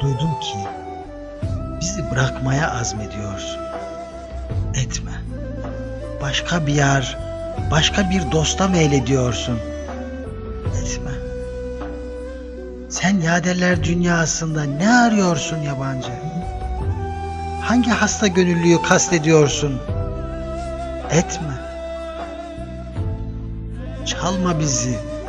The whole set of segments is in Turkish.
Duydum ki bizi bırakmaya azmediyorsun. Etme. Başka bir yer, başka bir dosta meylediyorsun. Etme. Sen yaderler dünyasında ne arıyorsun yabancı? Hangi hasta gönüllüyü kastediyorsun? Etme. Çalma bizi,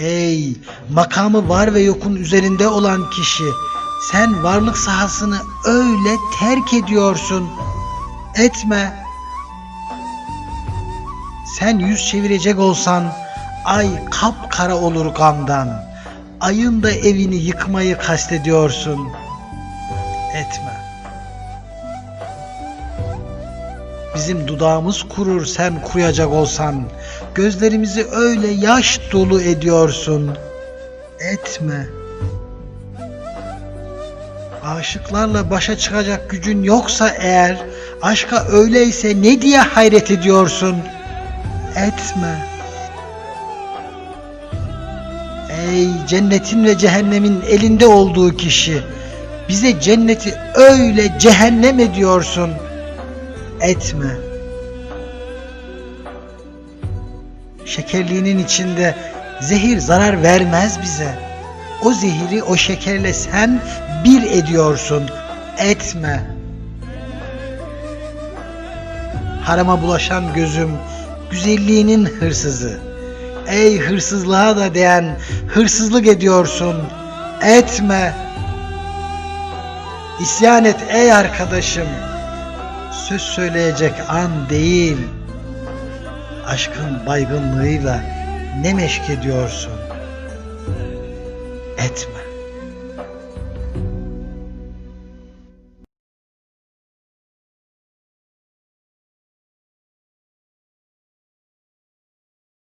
Ey makamı var ve yokun üzerinde olan kişi sen varlık sahasını öyle terk ediyorsun. Etme. Sen yüz çevirecek olsan ay kapkara olur gamdan. Ayın da evini yıkmayı kastediyorsun. Etme. Bizim dudağımız kurur sen kuruyacak olsan. Gözlerimizi öyle yaş dolu ediyorsun. Etme. Aşıklarla başa çıkacak gücün yoksa eğer, aşka öyleyse ne diye hayret ediyorsun? Etme. Ey cennetin ve cehennemin elinde olduğu kişi, bize cenneti öyle cehennem ediyorsun. Etme. Şekerliğinin içinde zehir zarar vermez bize. O zehiri o şekerle sen bir ediyorsun. Etme. Harama bulaşan gözüm güzelliğinin hırsızı. Ey hırsızlığa da değen hırsızlık ediyorsun. Etme. İsyan et ey arkadaşım. Söz söyleyecek an değil. Aşkın baygınlığıyla ne meşk ediyorsun? Etme.